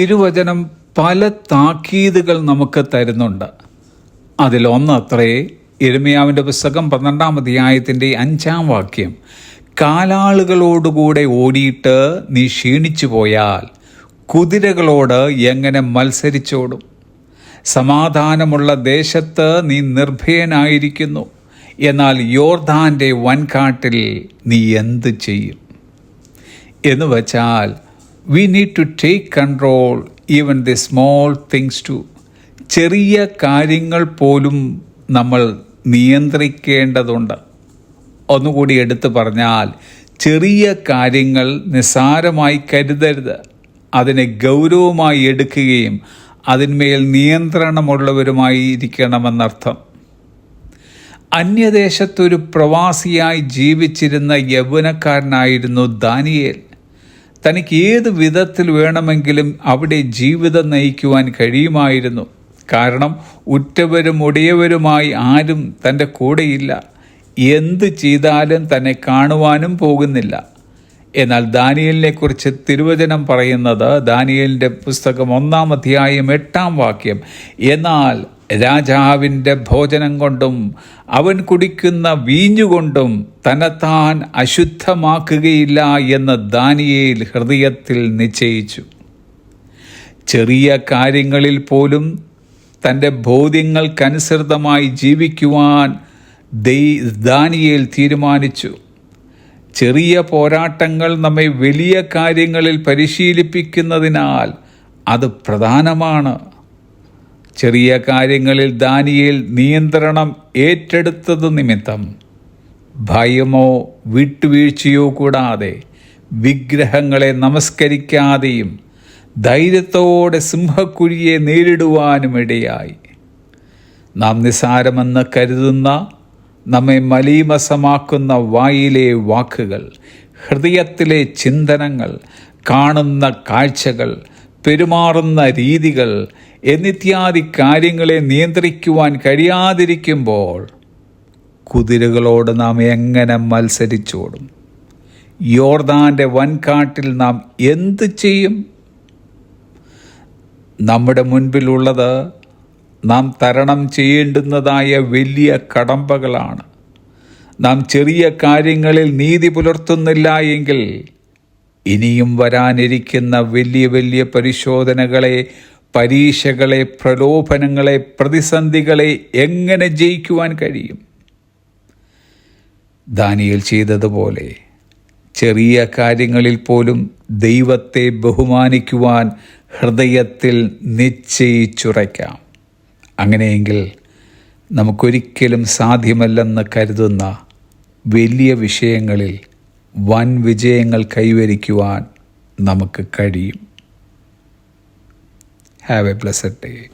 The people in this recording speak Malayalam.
തിരുവചനം പല താക്കീതുകൾ നമുക്ക് തരുന്നുണ്ട്. അതിലൊന്നത്രേ എരുമയാവിന്റെ പുസ്തകം പന്ത്രണ്ടാം അധ്യായത്തിന്റെ അഞ്ചാം വാക്യം കാലാളുകളോടുകൂടെ ഓടിയിട്ട് നീ ക്ഷീണിച്ചു പോയാൽ കുതിരകളോട് എങ്ങനെ മത്സരിച്ചോടും? സമാധാനമുള്ള ദേശത്ത് നീ നിർഭയനായിരിക്കുന്നു. എന്നാൽ യോർദാന്റെ വൻകാട്ടിൽ നീ എന്ത് ചെയ്യും? എന്ന് വച്ചാൽ we need to take control even the small things to ചെറിയ കാര്യങ്ങൾ പോലും നമ്മൾ നിയന്ത്രിക്കേണ്ടതുണ്ട്. ഒന്നുകൂടി എടുത്തു പറഞ്ഞാൽ ചെറിയ കാര്യങ്ങൾ നിസ്സാരമായി കരുതരുത്. അതിനെ ഗൗരവമായി എടുക്കുകയും അതിന്മേൽ നിയന്ത്രണമുള്ളവരുമായി ഇരിക്കണമെന്നർത്ഥം. അന്യദേശത്തൊരു പ്രവാസിയായി ജീവിച്ചിരുന്ന യൗവനക്കാരനായിരുന്നു ദാനിയേൽ. തനിക്ക് ഏത് വിധത്തിൽ വേണമെങ്കിലും അവിടെ ജീവിതം നയിക്കുവാൻ കഴിയുമായിരുന്നു. കാരണം ഉറ്റവരും ഒടിയവരുമായി ആരും തന്റെ കൂടെയില്ല. എന്ത് ചെയ്താലും തന്നെ കാണുവാനും പോകുന്നില്ല. എന്നാൽ ദാനിയലിനെ കുറിച്ച് തിരുവചനം പറയുന്നത് ദാനിയലിന്റെ പുസ്തകം ഒന്നാം അധ്യായം എട്ടാം വാക്യം എന്നാൽ രാജാവിന്റെ ഭോജനം കൊണ്ടും അവൻ കുടിക്കുന്ന വീഞ്ഞുകൊണ്ടും തന്നെത്താൻ അശുദ്ധമാക്കുകയില്ല എന്ന് ദാനിയേൽ ഹൃദയത്തിൽ നിശ്ചയിച്ചു. ചെറിയ കാര്യങ്ങളിൽ പോലും തന്റെ ബോധ്യങ്ങൾക്കനുസൃതമായി ജീവിക്കുവാൻ ദൈ ദാനിയേൽ തീരുമാനിച്ചു. ചെറിയ പോരാട്ടങ്ങൾ നമ്മെ വലിയ കാര്യങ്ങളിൽ പരിശീലിപ്പിക്കുന്നതിനാൽ അത് പ്രധാനമാണ്. ചെറിയ കാര്യങ്ങളിൽ ദാനിയേൽ നിയന്ത്രണം ഏറ്റെടുത്തത് നിമിത്തം ഭയമോ വിട്ടുവീഴ്ചയോ കൂടാതെ വിഗ്രഹങ്ങളെ നമസ്കരിക്കാതെയും ധൈര്യത്തോടെ സിംഹക്കുഴിയെ നേരിടുവാനും ഇടയായി. നാം നിസാരമെന്ന് കരുതുന്ന നമ്മെ മലീമസമാക്കുന്ന വായിലെ വാക്കുകൾ ഹൃദയത്തിലെ ചിന്തനങ്ങൾ കാണുന്ന കാഴ്ചകൾ പെരുമാറുന്ന രീതികൾ എന്നിത്യാദി കാര്യങ്ങളെ നിയന്ത്രിക്കുവാൻ കഴിയാതിരിക്കുമ്പോൾ കുതിരകളോട് നാം എങ്ങനെ മത്സരിച്ചോടും? യോർദാന്റെ വൻകാട്ടിൽ നാം എന്ത് ചെയ്യും? നമ്മുടെ മുൻപിലുള്ളത് നാം തരണം ചെയ്യേണ്ടുന്നതായ വലിയ കടമ്പകളാണ്. നാം ചെറിയ കാര്യങ്ങളിൽ നീതി പുലർത്തുന്നില്ല എങ്കിൽ ഇനിയും വരാനിരിക്കുന്ന വലിയ വലിയ പരിശോധനകളെ പരീക്ഷകളെ പ്രലോഭനങ്ങളെ പ്രതിസന്ധികളെ എങ്ങനെ ജയിക്കുവാൻ കഴിയും? ദാനിയൽ ചെയ്തതുപോലെ ചെറിയ കാര്യങ്ങളിൽ പോലും ദൈവത്തെ ബഹുമാനിക്കുവാൻ ഹൃദയത്തിൽ നിശ്ചയിച്ചുറയ്ക്കാം. അങ്ങനെയെങ്കിൽ നമുക്കൊരിക്കലും സാധ്യമല്ലെന്ന് കരുതുന്ന വലിയ വിഷയങ്ങളിൽ വൻ വിജയങ്ങൾ കൈവരിക്കുവാൻ നമുക്ക് കഴിയും. Have a blessed day.